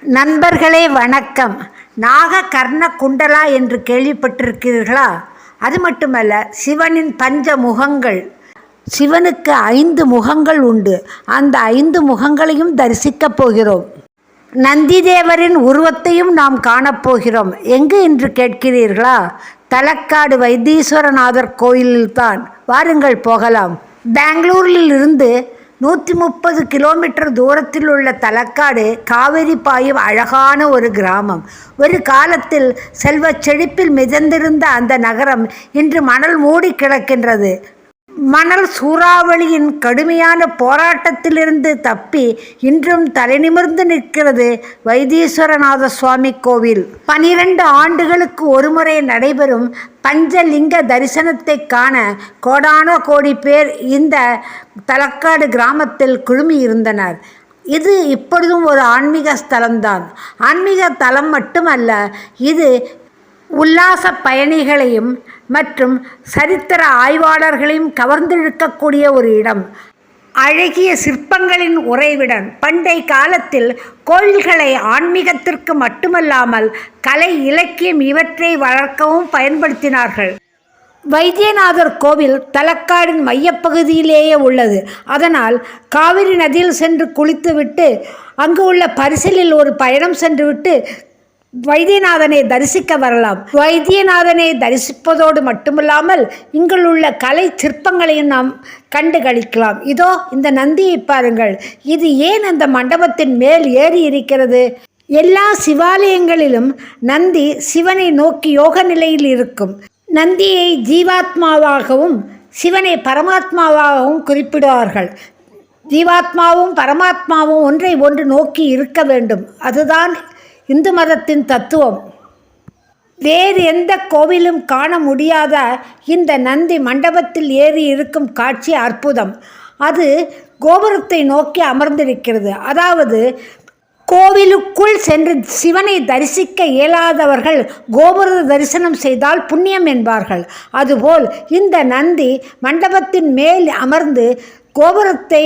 நண்பர்களே வணக்கம். நாக கர்ண குண்டலா என்று கேள்விப்பட்டிருக்கிறீர்களா? அது மட்டுமல்ல சிவனின் பஞ்ச முகங்கள் சிவனுக்கு ஐந்து முகங்கள் உண்டு. அந்த ஐந்து முகங்களையும் தரிசிக்கப் போகிறோம். நந்திதேவரின் உருவத்தையும் நாம் காணப்போகிறோம் எங்கு என்று கேட்கிறீர்களா? தலக்காடு வைத்தீஸ்வரநாதர் கோயிலில்தான். வாருங்கள் போகலாம். பெங்களூரில் இருந்து நூற்றி முப்பது கிலோமீட்டர் தூரத்தில் உள்ள தலக்காடு காவிரி பாயும் அழகான ஒரு கிராமம். ஒரு காலத்தில் செல்வச் செழிப்பில் மிதந்திருந்த அந்த நகரம் இன்று மணல் மூடி கிடக்கின்றது. மணல் சூறாவளியின் கடுமையான போராட்டத்திலிருந்து தப்பி இன்றும் தலைநிமிர்ந்து நிற்கிறது வைத்தீஸ்வரநாத சுவாமி கோவில். பனிரெண்டு ஆண்டுகளுக்கு ஒருமுறை நடைபெறும் பஞ்சலிங்க தரிசனத்தை காண கோடான கோடி பேர் இந்த தலக்காடு கிராமத்தில் குழுமியிருந்தனர். இது இப்பொழுதும் ஒரு ஆன்மீக ஸ்தலம்தான். ஆன்மீக தலம் மட்டுமல்ல இது உல்லாச பயணிகளையும் மற்றும் சரித்திர ஆய்வாளர்களையும் கவர்ந்திழுக்கக்கூடிய ஒரு இடம். அழகிய சிற்பங்களின் உறைவிடம் பண்டை காலத்தில் கோயில்களை ஆன்மீகத்திற்கு மட்டுமல்லாமல் கலை இலக்கியம் இவற்றை வளர்க்கவும் பயன்படுத்தினார்கள். வைத்தியநாதர் கோவில் தலக்காடின் மையப்பகுதியிலேயே உள்ளது. அதனால் காவிரி நதியில் சென்று குளித்துவிட்டு அங்கு உள்ள பரிசலில் ஒரு பயணம் சென்றுவிட்டு வைத்தியநாதனை தரிசிக்க வரலாம். வைத்தியநாதனை தரிசிப்பதோடு மட்டுமில்லாமல் இங்குள்ள கலை சிற்பங்களையும் நாம் கண்டு கழிக்கலாம் இதோ இந்த நந்தியை பாருங்கள். இது ஏன் அந்த மண்டபத்தின் மேல் ஏறி இருக்கிறது? எல்லா சிவாலயங்களிலும் நந்தி சிவனை நோக்கி யோக நிலையில் இருக்கும். நந்தியை ஜீவாத்மாவாகவும் சிவனை பரமாத்மாவாகவும் குறிப்பிடுவார்கள். ஜீவாத்மாவும் பரமாத்மாவும் ஒன்றை ஒன்று நோக்கி இருக்க வேண்டும். அதுதான் இந்து மதத்தின் தத்துவம். வேறு எந்த கோவிலும் காண முடியாத இந்த நந்தி மண்டபத்தில் ஏறி இருக்கும் காட்சி அற்புதம். அது கோபுரத்தை நோக்கி அமர்ந்திருக்கிறது. அதாவது கோவிலுக்குள் சென்று சிவனை தரிசிக்க இயலாதவர்கள் கோபுர தரிசனம் செய்தால் புண்ணியம் என்பார்கள். அதுபோல் இந்த நந்தி மண்டபத்தின் மேல் அமர்ந்து கோபுரத்தை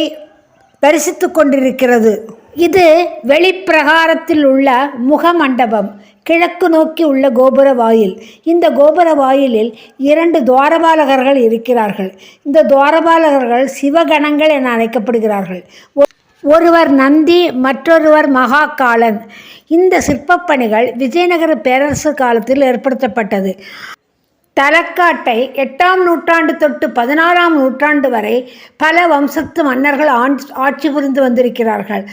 தரிசித்து கொண்டிருக்கிறது. இது வெளிப்பிரகாரத்தில் உள்ள முகமண்டபம். கிழக்கு நோக்கி உள்ள கோபுர வாயில். இந்த கோபுர வாயிலில் இரண்டு துவாரபாலகர்கள் இருக்கிறார்கள். இந்த துவாரபாலகர்கள் சிவகணங்கள் என அழைக்கப்படுகிறார்கள். ஒருவர் நந்தி மற்றொருவர் மகாகாலன். இந்த சிற்பப்பணிகள் விஜயநகர பேரரசு காலத்தில் ஏற்படுத்தப்பட்டது. தலக்காட்டை எட்டாம் நூற்றாண்டு தொட்டு பதினாறாம் நூற்றாண்டு வரை பல வம்சத்து மன்னர்கள் ஆட்சி புரிந்து வந்திருக்கிறார்கள்.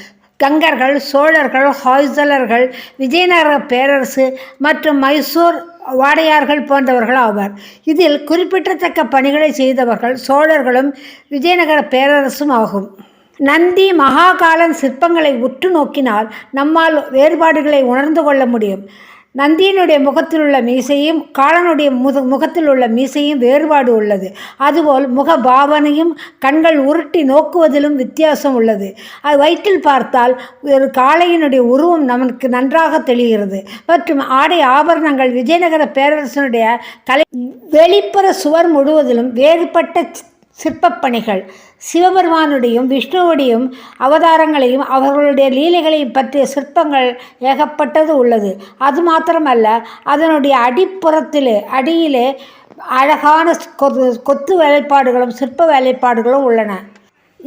கங்கர்கள் சோழர்கள் ஹாய்சலர்கள் விஜயநகர பேரரசு மற்றும் மைசூர் வாடையார்கள் போன்றவர்கள் ஆவார். இதில் குறிப்பிடத்தக்க பணிகளை செய்தவர்கள் சோழர்களும் விஜயநகர பேரரசும் ஆகும். நந்தி மகாகாலன் சிற்பங்களை உற்று நோக்கினால் நம்மால் வேறுபாடுகளை உணர்ந்து கொள்ள முடியும். நந்தியினுடைய முகத்தில் உள்ள மீசையும் காலனுடைய முது முகத்தில் உள்ள மீசையும் வேறுபாடு உள்ளது. அதுபோல் முக பாவனையும் கண்கள் உருட்டி நோக்குவதிலும் வித்தியாசம் உள்ளது. அது வயிற்றில் பார்த்தால் ஒரு காளையினுடைய உருவம் நமக்கு நன்றாக தெளிகிறது. மற்றும் ஆடை ஆபரணங்கள் விஜயநகர பேரரசனுடைய கலை வெளிப்புற சுவர் முழுவதிலும் வேறுபட்ட சிற்பப்பணிகள். சிவபெருமானுடையும் விஷ்ணுவுடையும் அவதாரங்களையும் அவர்களுடைய லீலைகளையும் பற்றிய சிற்பங்கள் ஏகப்பட்டது உள்ளது. அது மாத்திரமல்ல அதனுடைய அடிப்புறத்திலே அடியிலே அழகான கொத்து வேலைப்பாடுகளும் சிற்ப வேலைப்பாடுகளும் உள்ளன.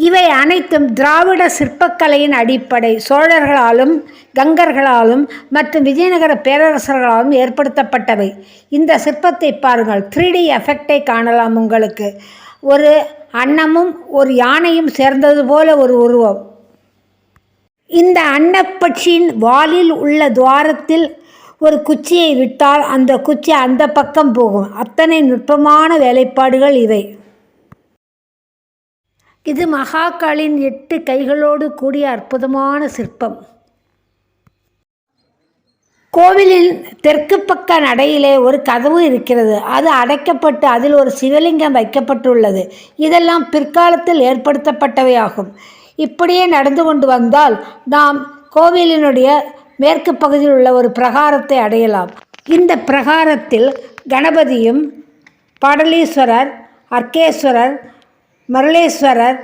இவை அனைத்தும் திராவிட சிற்பக்கலையின் அடிப்படை. சோழர்களாலும் கங்கர்களாலும் மற்றும் விஜயநகர பேரரசர்களாலும் ஏற்படுத்தப்பட்டவை. இந்த சிற்பத்தை பாருங்கள். த்ரீ டி எஃபெக்டை காணலாம் உங்களுக்கு. ஒரு அன்னமும் ஒரு யானையும் சேர்ந்தது போல ஒரு உருவம். இந்த அன்னப்பட்சியின் வாலில் உள்ள துவாரத்தில் ஒரு குச்சியை விட்டால் அந்த குச்சி அந்த பக்கம் போகும். அத்தனை நுட்பமான வேலைப்பாடுகள் இவை. இது மகாகாலின் எட்டு கைகளோடு கூடிய அற்புதமான சிற்பம். கோவிலின் தெற்கு பக்க நடையிலே ஒரு கதவு இருக்கிறது. அது அடைக்கப்பட்டு அதில் ஒரு சிவலிங்கம் வைக்கப்பட்டுள்ளது. இதெல்லாம் பிற்காலத்தில் ஏற்படுத்தப்பட்டவையாகும். இப்படியே நடந்து கொண்டு வந்தால் நாம் கோவிலினுடைய மேற்கு பகுதியில் உள்ள ஒரு பிரகாரத்தை அடையலாம். இந்த பிரகாரத்தில் கணபதியும் பாடலீஸ்வரர் அர்க்கேஸ்வரர் மருளேஸ்வரர்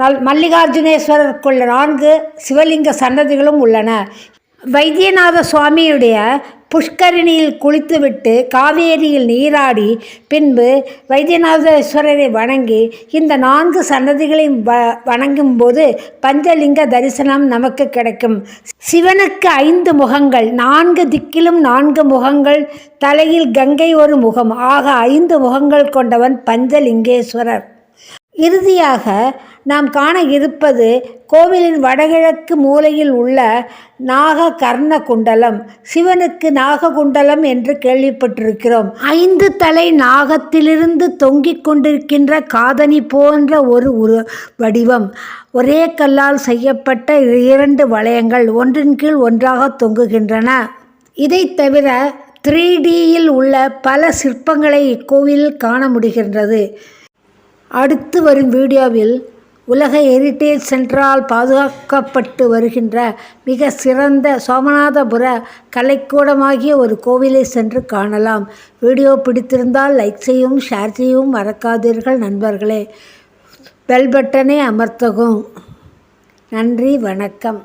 நல் மல்லிகார்ஜுனேஸ்வரருக்குள்ள நான்கு சிவலிங்க சன்னதிகளும் உள்ளன. வைத்தியநாத சுவாமியுடைய புஷ்கரிணியில் குளித்துவிட்டு காவேரியில் நீராடி பின்பு வைத்தியநாதேஸ்வரரை வணங்கி இந்த நான்கு சன்னதிகளையும் வ வணங்கும்போது பஞ்சலிங்க தரிசனம் நமக்கு கிடைக்கும். சிவனுக்கு ஐந்து முகங்கள் நான்கு திக்கிலும் நான்கு முகங்கள் தலையில் கங்கை ஒரு முகம் ஆக ஐந்து முகங்கள் கொண்டவன் பஞ்சலிங்கேஸ்வரர். இறுதியாக நாம் காண இருப்பது கோவிலின் வடகிழக்கு மூலையில் உள்ள நாக கர்ண குண்டலம் சிவனுக்கு நாககுண்டலம் என்று கேள்விப்பட்டிருக்கிறோம். ஐந்து தலை நாகத்திலிருந்து தொங்கிக் கொண்டிருக்கின்ற காதணி போன்ற ஒரு உரு வடிவம். ஒரே கல்லால் செய்யப்பட்ட இரண்டு வளையங்கள் ஒன்றின் கீழ் ஒன்றாக தொங்குகின்றன. இதைத் தவிர த்ரீ டியில் உள்ள பல சிற்பங்களை இக்கோவிலில் காண முடிகின்றது. அடுத்து வரும் வீடியோவில் உலக ஹெரிட்டேஜ் சென்டரால் பாதுகாக்கப்பட்டு வருகின்ற மிக சிறந்த சோமநாதபுர கலைக்கூடமாகிய ஒரு கோவிலை சென்று காணலாம். வீடியோ பிடித்திருந்தால் லைக் செய்யவும் ஷேர் செய்யவும் மறக்காதீர்கள் நண்பர்களே. பெல் பட்டனை அமர்த்தவும். நன்றி வணக்கம்.